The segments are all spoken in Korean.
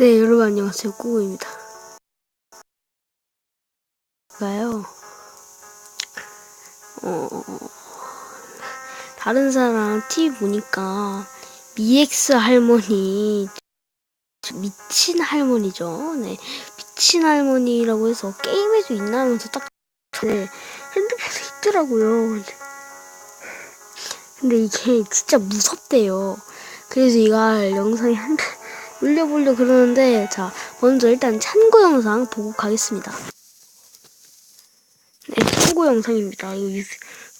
네, 여러분 안녕하세요. 꾸구입니다. 가요. 어, 다른 사람 TV 보니까 미엑스 할머니 미친 할머니죠. 네, 미친 할머니라고 해서 게임에도 있나 하면서 딱 네, 핸드폰에 있더라고요. 근데 이게 진짜 무섭대요. 그래서 이걸 영상에 한 올려보려 그러는데 자 먼저 일단 참고 영상 보고 가겠습니다. 네 참고 영상입니다. 이거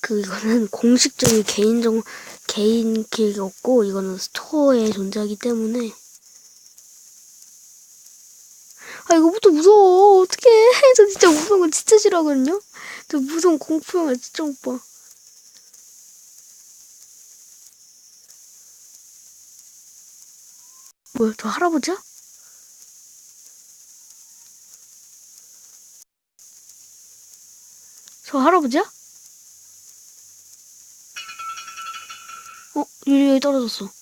그 이거는 공식적인 개인정 개인 기획이 없고 이거는 스토어에 존재하기 때문에 아 이거부터 무서워 어떡해 저 진짜 무서운 거 진짜 싫어하거든요. 저 무서운 공포 영화 진짜 못 봐. 뭐야, 저 할아버지야? 저 할아버지야? 어, 유리 여기 떨어졌어.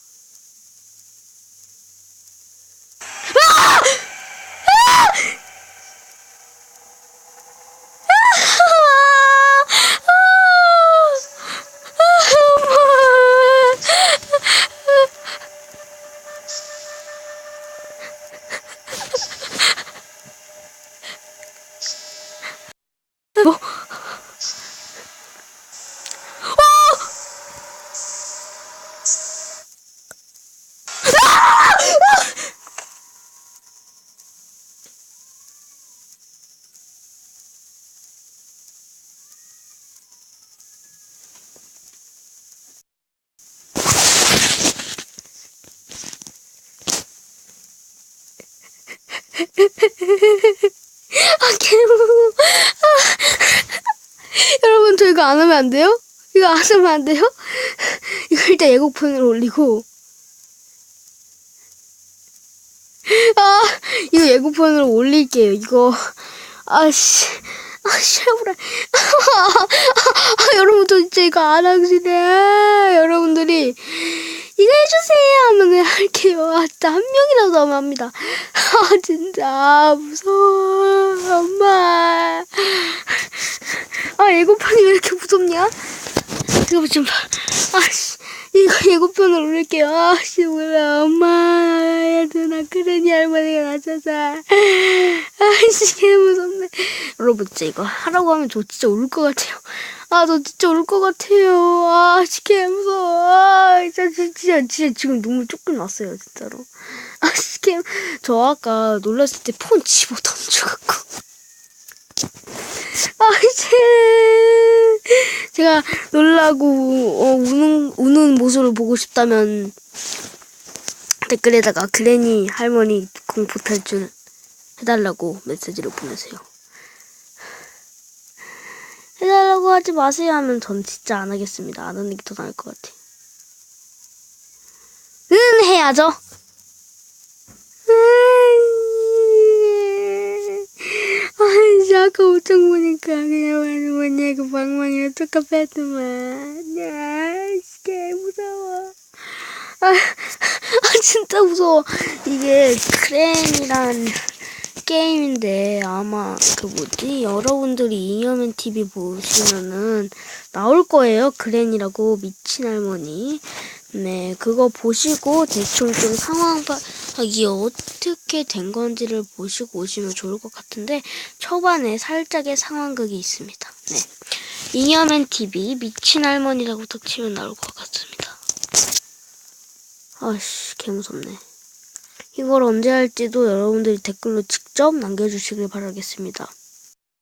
아, 개무서워. 여러분, 저 이거 안 하면 안 돼요? 이거 안 하면 안 돼요? 이거 일단 예고편으로 올리고. 아, 이거 예고편으로 올릴게요. 이거. 아씨. 아, 쉐브라. 아, 여러분, 저 진짜 이거 안 하시네. 여러분들이. 이거 해주세요 하면 할게요. 아, 진짜 한 명이라도 하면 합니다. 아, 진짜. 무서워. 엄마. 아, 예고편이 왜 이렇게 무섭냐? 이거 좀, 아씨, 이거 예고편을 올릴게요. 아씨, 몰라. 엄마, 얘들아, 그러니 할머니가 나서서. 아씨, 개 무섭네. 여러분, 진짜 이거 하라고 하면 저 진짜 울 것 같아요. 아, 저 진짜 울 것 같아요. 아, 진짜 개 무서워. 아, 진짜, 진짜, 진짜 지금 눈물 조금 났어요, 진짜로. 아, 진짜 개, 저 아까 놀랐을 때 폰 집어 던져갖고. 아, 이제 제가 놀라고 어, 우는 우는 모습을 보고 싶다면 댓글에다가 그레니 할머니 공포 탈출 해달라고 메시지를 보내세요. 해달라고 하지 마세요 하면 전 진짜 안 하겠습니다. 안 하는 게 더 나을 것 같아. 은 해야죠. 아, 진짜 아까 옷장 보니까 그냥 할머니하고 방망이랑 똑같았더만. 야, 개 무서워. 아, 아, 진짜 무서워. 이게 크랜이란 게임인데 아마 그 뭐지? 여러분들이 잉여맨 TV 보시면은 나올 거예요. 그랜이라고 미친 할머니. 네 그거 보시고 대충 좀 상황 파악이 어떻게 된 건지를 보시고 오시면 좋을 것 같은데 초반에 살짝의 상황극이 있습니다. 네. 잉여맨 TV 미친 할머니라고 딱 치면 나올 것 같습니다. 아씨 개 무섭네 이걸 언제 할지도 여러분들이 댓글로 직접 남겨주시길 바라겠습니다.